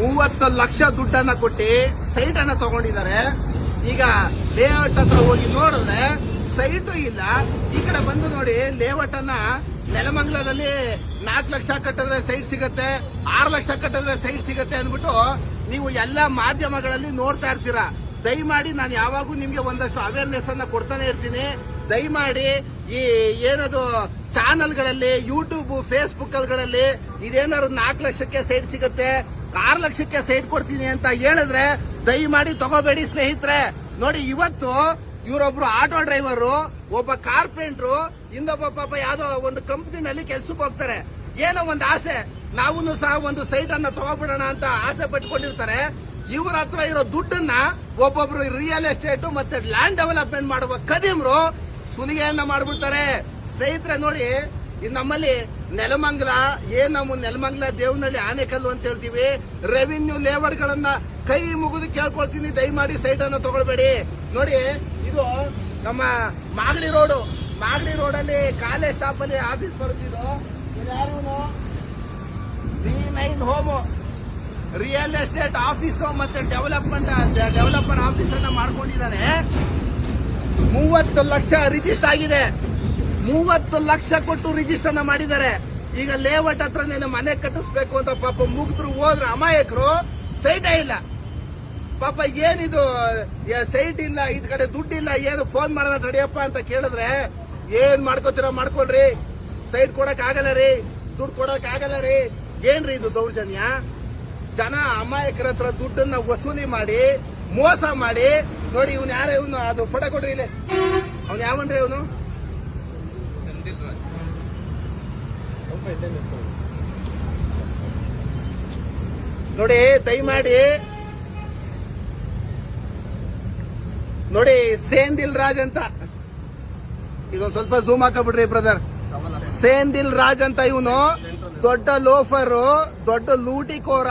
ಮೂವತ್ತು ಲಕ್ಷ ದುಡ್ಡನ್ನ ಕೊಟ್ಟು ಸೈಟ್ ಅನ್ನ ತಗೊಂಡಿದ್ದಾರೆ. ಈಗ ಲೇಔಟ್ ಹತ್ರ ಹೋಗಿ ನೋಡಿದ್ರೆ ಸೈಟು ಇಲ್ಲ. ಈ ಕಡೆ ಬಂದು ನೋಡಿ ಲೇಔಟ್ ಅನ್ನ ನೆಲಮಂಗಲದಲ್ಲಿ ನಾಲ್ಕು ಲಕ್ಷ ಕಟ್ಟಿದ್ರೆ ಸೈಟ್ ಸಿಗತ್ತೆ, ಆರು ಲಕ್ಷ ಕಟ್ಟಿದ್ರೆ ಸೈಟ್ ಸಿಗತ್ತೆ ಅಂದ್ಬಿಟ್ಟು ನೀವು ಎಲ್ಲ ಮಾಧ್ಯಮಗಳಲ್ಲಿ ನೋಡ್ತಾ ಇರ್ತೀರಾ. ದಯಮಾಡಿ ನಾನು ಯಾವಾಗೂ ನಿಮಗೆ ಒಂದಷ್ಟು ಅವೇರ್ನೆಸ್ ಅನ್ನ ಕೊಡ್ತಾನೆ ಇರ್ತೀನಿ. ದಯಮಾಡಿ ಈ ಏನದು ಚಾನಲ್ಗಳಲ್ಲಿ ಯೂಟ್ಯೂಬ್ ಫೇಸ್ಬುಕ್ಗಳಲ್ಲಿ ಇದೇನಾದ್ರು ನಾಲ್ಕು ಲಕ್ಷಕ್ಕೆ ಸೈಟ್ ಸಿಗುತ್ತೆ ಆರು ಲಕ್ಷಕ್ಕೆ ಸೈಟ್ ಕೊಡ್ತೀನಿ ಅಂತ ಹೇಳಿದ್ರೆ ದಯಮಾಡಿ ತಗೋಬೇಡಿ ಸ್ನೇಹಿತರೆ. ನೋಡಿ, ಇವತ್ತು ಇವರೊಬ್ರು ಆಟೋ ಡ್ರೈವರು, ಒಬ್ಬ ಕಾರ್ಪೆಂಟ್ರು, ಇನ್ನೊಬ್ಬ ಪಾಪ ಯಾವ್ದೋ ಒಂದು ಕಂಪ್ನಿನಲ್ಲಿ ಕೆಲ್ಸಕ್ಕೆ ಹೋಗ್ತಾರೆ. ಏನೋ ಒಂದು ಆಸೆ. ನಾವು ಸಹ ಒಂದು ಸೈಟ್ ಅನ್ನ ತಗೋಬಿಡೋಣ ಅಂತ ಆಸೆ ಪಟ್ಕೊಂಡಿರ್ತಾರೆ. ಇವ್ರ ಹತ್ರ ಇರೋ ದುಡ್ಡನ್ನ ಒಬ್ಬೊಬ್ರು ರಿಯಲ್ ಎಸ್ಟೇಟ್ ಮತ್ತೆ ಲ್ಯಾಂಡ್ ಡೆವಲಪ್ಮೆಂಟ್ ಮಾಡುವ ಕದೀಮ್ರು ಸುಲಿಗೆಯನ್ನ ಮಾಡ್ಬಿಡ್ತಾರೆ. ಸ್ನೇಹಿತರೆ, ನೋಡಿ, ನಮ್ಮಲ್ಲಿ ನೆಲಮಂಗಲ ಏನ್ ನಮ್ಮ ನೆಲಮಂಗಲ ದೇವನಹಳ್ಳಿ ಆನೆಕಲ್ಲು ಅಂತ ಹೇಳ್ತೀವಿ. ರೆವಿನ್ಯೂ ಲೇಬರ್ ಗಳನ್ನ ಕೈ ಮುಗಿದು ಕೇಳ್ಕೊಳ್ತೀನಿ, ದಯಮಾಡಿ ಸೈಟ್ ಅನ್ನ ತಗೊಳ್ಬೇಡಿ. ನೋಡಿ, ಇದು ನಮ್ಮ ಮಾಗಡಿ ರೋಡು. ಮಾಗಡಿ ರೋಡಲ್ಲಿ ಕಾಲೇಜ್ ಸ್ಟಾಪ್ ಅಲ್ಲಿ ಆಫೀಸ್ ಬರುತ್ತಿದ್ದು B nine home real estate office ಮತ್ತೆ ಡೆವಲಪ್ಮೆಂಟ್ ಡೆವಲಪರ್ ಆಫೀಸ್ ಅನ್ನ ಮಾಡ್ಕೊಂಡಿದ್ದಾರೆ ಮೂವತ್ತು ಲಕ್ಷ ರಿಜಿಸ್ಟರ್ ಆಗಿದೆ. ಮೂವತ್ತು ಲಕ್ಷ ಕೊಟ್ಟು ರಿಜಿಸ್ಟರ್ ಅನ್ನ ಮಾಡಿದ್ದಾರೆ. ಈಗ ಲೇಔಟ್ ಹತ್ರ ನೀನು ಮನೆ ಕಟ್ಟಿಸ್ಬೇಕು ಅಂತ ಪಾಪ ಮುಗಿದ್ರು ಹೋದ್ರೆ ಅಮಾಯಕರು, ಸೈಟೇ ಇಲ್ಲ. ಪಾಪ ಏನಿದು ಸೈಟ್ ಇಲ್ಲ ಇದ್ ಕಡೆ ದುಡ್ಡಿಲ್ಲ ಏನು ಫೋನ್ ಮಾಡೋಣ ತಡಿಯಪ್ಪ ಅಂತ ಕೇಳಿದ್ರೆ, ಏನ್ ಮಾಡ್ಕೋತೀರ ಮಾಡ್ಕೊಳ್ರಿ. ಸೈಟ್ ಕೊಡಕ್ ಆಗಲ್ಲ ರೀ, ದುಡ್ಡು ಕೊಡಕ್ ಆಗಲ್ಲ ರೀ. ಏನ್ರಿ ಇದು ದೌರ್ಜನ್ಯ? ಜನ ಅಮಾಯಕರ ಹತ್ರ ದುಡ್ಡನ್ನ ವಸೂಲಿ ಮಾಡಿ, ಮೋಸ ಮಾಡಿ, ನೋಡಿ ಇವನ್ ಯಾರ, ಇವನು ಅದು ಫೋಟೋ ಕೊಡ್ರಿ ಇಲ್ಲಿ. ಅವ್ನು ಯಾವನ್ರಿ ಅವನು ನೋಡಿ, ದಯಮಾಡಿ. ನೋಡಿ, ಸೇಂದಿಲ್ ರಾಜ್ ಅಂತ. ಈಗ ಒಂದ್ ಸ್ವಲ್ಪ ಝೂಮ್ ಹಾಕಬಿಡ್ರಿ ಬ್ರದರ್ ಸೇಂದಿಲ್ ರಾಜ್ ಅಂತ ಇವನು. ದೊಡ್ಡ ಲೋಫರ್ ದೊಡ್ಡ ಲೂಟಿಕೋರ.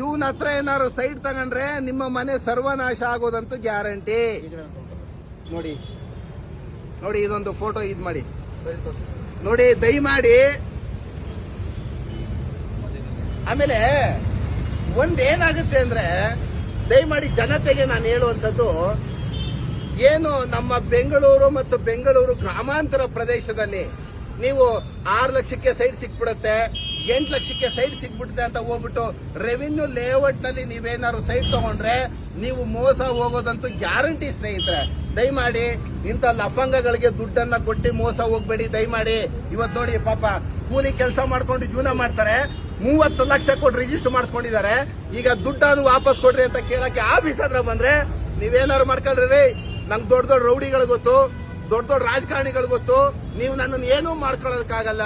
ಇವನ ಹತ್ರ ಏನಾರು ಸೈಡ್ ತಗೊಂಡ್ರೆ ನಿಮ್ಮ ಮನೆ ಸರ್ವನಾಶ ಆಗೋದಂತೂ ಗ್ಯಾರಂಟಿ ನೋಡಿ ನೋಡಿ, ಇದೊಂದು ಫೋಟೋ ಇದ್ ಮಾಡಿ. ನೋಡಿ, ದಯಮಾಡಿ. ಆಮೇಲೆ ಒಂದೇನಾಗುತ್ತೆ ಅಂದ್ರೆ, ದಯಮಾಡಿ ಜನತೆಗೆ ನಾನು ಹೇಳುವಂಥದ್ದು, ಏನು ನಮ್ಮ ಬೆಂಗಳೂರು ಮತ್ತು ಬೆಂಗಳೂರು ಗ್ರಾಮಾಂತರ ಪ್ರದೇಶದಲ್ಲಿ ನೀವು ಆರು ಲಕ್ಷಕ್ಕೆ ಸೈಟ್ ಸಿಕ್ಬಿಡುತ್ತೆ, ಎಂಟು ಲಕ್ಷಕ್ಕೆ ಸೈಟ್ ಸಿಕ್ಬಿಡುತ್ತೆ ಅಂತ ಹೋಗ್ಬಿಟ್ಟು ರೆವಿನ್ಯೂ ಲೇಔಟ್ನಲ್ಲಿ ನೀವೇನಾದ್ರು ಸೈಟ್ ತಗೊಂಡ್ರೆ, ನೀವು ಮೋಸ ಹೋಗೋದಂತೂ ಗ್ಯಾರಂಟಿ ಸ್ನೇಹಿತರೆ. ದಯಮಾಡಿ ಇಂಥ ಲಫಂಗಗಳಿಗೆ ದುಡ್ಡನ್ನ ಕೊಟ್ಟು ಮೋಸ ಹೋಗ್ಬೇಡಿ, ದಯಮಾಡಿ. ಇವತ್ತು ನೋಡಿ ಪಾಪ ಕೂಲಿ ಕೆಲಸ ಮಾಡ್ಕೊಂಡು ಜೀವನ ಮಾಡ್ತಾರೆ. ಮೂವತ್ತು ಲಕ್ಷ ಕೊಟ್ಟು ರಿಜಿಸ್ಟರ್ ಮಾಡಿಸ್ಕೊಂಡಿದ್ದಾರೆ. ಈಗ ದುಡ್ಡನ್ನು ವಾಪಸ್ ಕೊಡ್ರಿ ಅಂತ ಕೇಳಕ್ಕೆ ಆಫೀಸ್ ಹತ್ರ ಬಂದ್ರೆ ನೀವೇನಾರು ಮಾಡ್ಕೊಳ್ರಿ ನಂಗೆ ದೊಡ್ಡ ದೊಡ್ಡ ರೌಡಿಗಳು ಗೊತ್ತು, ದೊಡ್ಡ ದೊಡ್ಡ ರಾಜಕಾರಣಿಗಳು ಗೊತ್ತು. ನೀವು ನನ್ನನ್ನು ಏನೂ ಮಾಡ್ಕೊಳ್ಳೋದಕ್ಕಾಗಲ್ಲ.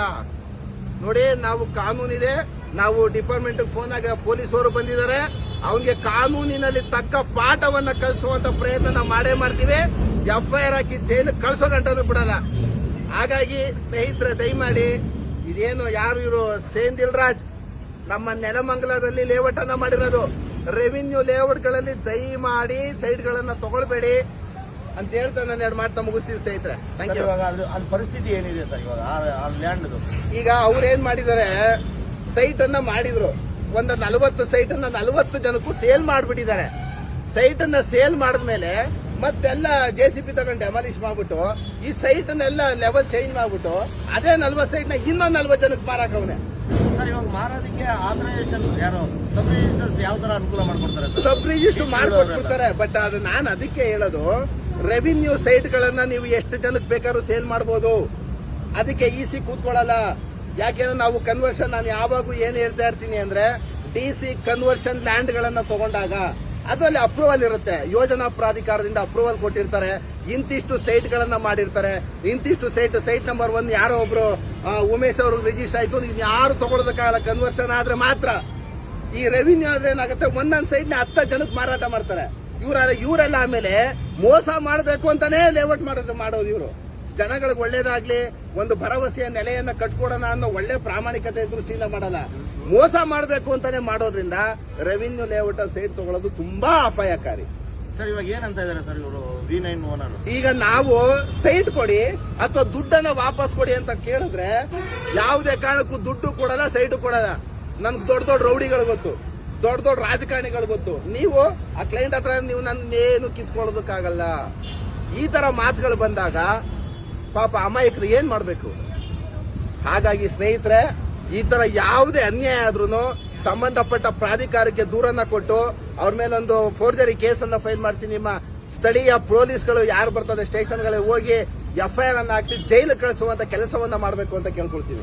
ನೋಡಿ, ನಾವು ಕಾನೂನಿದೆ. ನಾವು ಡಿಪಾರ್ಟ್ಮೆಂಟ್ ಫೋನ್ ಆಗಿ ಪೊಲೀಸರು ಬಂದಿದ್ದಾರೆ. ಅವನಿಗೆ ಕಾನೂನಿನಲ್ಲಿ ತಕ್ಕ ಪಾಠವನ್ನ ಕಲಿಸುವಂತ ಪ್ರಯತ್ನ ಮಾಡೇ ಮಾಡ್ತೀವಿ. ಎಫ್ ಐ ಆರ್ ಹಾಕಿ ಜೈಲು ಕಳಿಸೋ ಗಂಟನೂ ಬಿಡಲ್ಲ. ಹಾಗಾಗಿ ಸ್ನೇಹಿತರೆ ದಯಮಾಡಿ ಇದೇನು ಯಾರು ಇವರು ಸೇನ್ ದಿಲ್ರಾಜ್ ನಮ್ಮ ನೆಲಮಂಗಲದಲ್ಲಿ ಲೇಔಟ್ ಅನ್ನ ಮಾಡಿರೋದು. ರೆವಿನ್ಯೂ ಲೇಔಟ್ಗಳಲ್ಲಿ ದಯಮಾಡಿ ಸೈಟ್ಗಳನ್ನ ತಗೊಳ್ಬೇಡಿ ಅಂತ ಹೇಳ್ತಾ ನಾನು ಎರಡು ಮಾಡ್ತಾ ಮುಗಿಸ್ತೀವಿ ಸ್ನೇಹಿತರೆ. ಥ್ಯಾಂಕ್ ಯು ಇವಾಗ ಅದ್ರ ಪರಿಸ್ಥಿತಿ ಏನಿದೆ ಸರ್ ಇವಾಗ? ಆ- ಈಗ ಅವ್ರು ಏನು ಮಾಡಿದ್ದಾರೆ ಸೈಟನ್ನು ಮಾಡಿದ್ರು. ಒಂದು ನಲವತ್ತು ಸೈಟನ್ನು ನಲವತ್ತು ಜನಕ್ಕೂ ಸೇಲ್ ಮಾಡಿಬಿಟ್ಟಿದ್ದಾರೆ. ಸೈಟನ್ನು ಅನ್ನ ಸೇಲ್ ಮಾಡಿದ್ಮೇಲೆ ಮತ್ತೆಲ್ಲ ಜೆ ಸಿ ಪಿ ತಗೊಂಡು ಡೆಮಾಲಿಷ್ ಮಾಡ್ಬಿಟ್ಟು ಈ ಸೈಟ್ ಅನ್ನೆಲ್ಲ ಲೆವೆಲ್ ಚೇಂಜ್ ಮಾಡ್ಬಿಟ್ಟು ಅದೇ ನಲ್ವತ್ತು ಸೈಟ್ನ ಇನ್ನೊಂದು ನಲ್ವತ್ತು ಜನಕ್ಕೆ ಮಾರಾಕವನೆ ಸರ್ ಇವಾಗ ಮಾರೋದಕ್ಕೆ ಆಥರೈಸೇಷನ್ ಯಾರು? ಸಬ್ ರಿಜಿಸ್ಟರ್ಸ್ ಯಾವ ತರ ಅನುಕೂಲ ಮಾಡ್ಕೊಡ್ತಾರೆ ಸಬ್ ರಿಜಿಸ್ಟರ್ ಮಾಡ್ಕೊಟ್ಬಿಡ್ತಾರೆ. ಬಟ್ ಅದು ನಾನು ಅದಕ್ಕೆ ಹೇಳೋದು ರೆವಿನ್ಯೂ ಸೈಟ್ ಗಳನ್ನ ನೀವು ಎಷ್ಟು ಜನಕ್ಕೆ ಬೇಕಾದ್ರೂ ಸೇಲ್ ಮಾಡ್ಬೋದು. ಅದಕ್ಕೆ ಈಸಿ ಸಿ ಕೂತ್ಕೊಳ್ಳಲ್ಲ. ಯಾಕೆಂದ್ರೆ ನಾವು ಕನ್ವರ್ಷನ್ ನಾನು ಯಾವಾಗೂ ಏನು ಹೇಳ್ತಾ ಇರ್ತೀನಿ ಅಂದ್ರೆ ಡಿ ಸಿ ಕನ್ವರ್ಷನ್ ಲ್ಯಾಂಡ್ ಗಳನ್ನ ತಗೊಂಡಾಗ ಅದರಲ್ಲಿ ಅಪ್ರೂವಲ್ ಇರುತ್ತೆ. ಯೋಜನಾ ಪ್ರಾಧಿಕಾರದಿಂದ ಅಪ್ರೂವಲ್ ಕೊಟ್ಟಿರ್ತಾರೆ. ಇಂತಿಷ್ಟು ಸೈಟ್ ಗಳನ್ನ ಮಾಡಿರ್ತಾರೆ. ಇಂತಿಷ್ಟು ಸೈಟ್ ಸೈಟ್ ನಂಬರ್ ಒನ್ ಯಾರೋ ಒಬ್ರು ಉಮೇಶ್ ಅವರು ರಿಜಿಸ್ಟರ್ ಆಯ್ತು ಯಾರು ತಗೊಳೋದಕ್ಕಾಗಲ್ಲ ಕನ್ವರ್ಷನ್ ಆದ್ರೆ ಮಾತ್ರ. ಈ ರೆವಿನ್ಯೂ ಆದ್ರೆ ಏನಾಗುತ್ತೆ? ಒಂದೊಂದು ಸೈಟ್ನ ಹತ್ತ ಜನಕ್ಕೆ ಮಾರಾಟ ಮಾಡ್ತಾರೆ. ಇವ್ರ ಇವರೆಲ್ಲ ಆಮೇಲೆ ಮೋಸ ಮಾಡಬೇಕು ಅಂತಾನೆ ಲೇಔಟ್ ಮಾಡೋದು ಮಾಡೋದು ಇವರು. ಜನಗಳಿಗೆ ಒಳ್ಳೇದಾಗ್ಲಿ ಒಂದು ಭರವಸೆಯ ನೆಲೆಯನ್ನ ಕಟ್ಕೊಡೋಣ ಅನ್ನೋ ಒಳ್ಳೆ ಪ್ರಾಮಾಣಿಕತೆ ದೃಷ್ಟಿಯಿಂದ ಮಾಡಲ್ಲ. ಮೋಸ ಮಾಡಬೇಕು ಅಂತಾನೆ ಮಾಡೋದ್ರಿಂದ ರೆವಿನ್ಯೂ ಲೇಔಟ್ ಸೈಟ್ ತಗೊಳ್ಳೋದು ತುಂಬಾ ಅಪಾಯಕಾರಿ. ಸರ್ ಇವಾಗ ಏನಂತ ಇದ್ದಾರೆ ಸರ್ ಇವರು? ವಿ ನೈನ್ ಓನರ್ ಈಗ ನಾವು ಸೈಟ್ ಕೊಡಿ ಅಥವಾ ದುಡ್ಡನ್ನ ವಾಪಸ್ ಕೊಡಿ ಅಂತ ಕೇಳಿದ್ರೆ ಯಾವುದೇ ಕಾರಣಕ್ಕೂ ದುಡ್ಡು ಕೊಡಲ್ಲ ಸೈಟು ಕೊಡಲ್ಲ. ನನ್ಗೆ ದೊಡ್ಡ ದೊಡ್ಡ ರೌಡಿಗಳು ಗೊತ್ತು. ದೊಡ್ಡ ದೊಡ್ಡ ರಾಜಕಾರಣಿಗಳು ಗೊತ್ತು. ನೀವು ಆ ಕ್ಲೈಂಟ್ ಹತ್ರ ನೀವು ನನ್ನ ಏನು ಕಿತ್ಕೊಳ್ಳೋದಕ್ಕಾಗಲ್ಲ. ಈ ತರ ಮಾತುಗಳು ಬಂದಾಗ ಪಾಪ ಅಮಾಯಕರು ಏನ್ ಮಾಡ್ಬೇಕು? ಹಾಗಾಗಿ ಸ್ನೇಹಿತರೆ, ಈ ತರ ಯಾವುದೇ ಅನ್ಯಾಯ ಆದ್ರೂ ಸಂಬಂಧಪಟ್ಟ ಪ್ರಾಧಿಕಾರಕ್ಕೆ ದೂರನ್ನ ಕೊಟ್ಟು ಅವ್ರ ಮೇಲೊಂದು ಫೋರ್ಜರಿ ಕೇಸನ್ನ ಫೈಲ್ ಮಾಡಿಸಿ ನಿಮ್ಮ ಸ್ಥಳೀಯ ಪೊಲೀಸ್ಗಳು ಯಾರು ಬರ್ತದೆ ಸ್ಟೇಷನ್ಗಳಿಗೆ ಹೋಗಿ ಎಫ್ ಎಫ್ಐಆರ್ ಅನ್ನ ಹಾಕಿಸಿ ಜೈಲು ಕಳಿಸುವಂತ ಕೆಲಸವನ್ನ ಮಾಡಬೇಕು ಅಂತ ಕೇಳ್ಕೊಳ್ತೀನಿ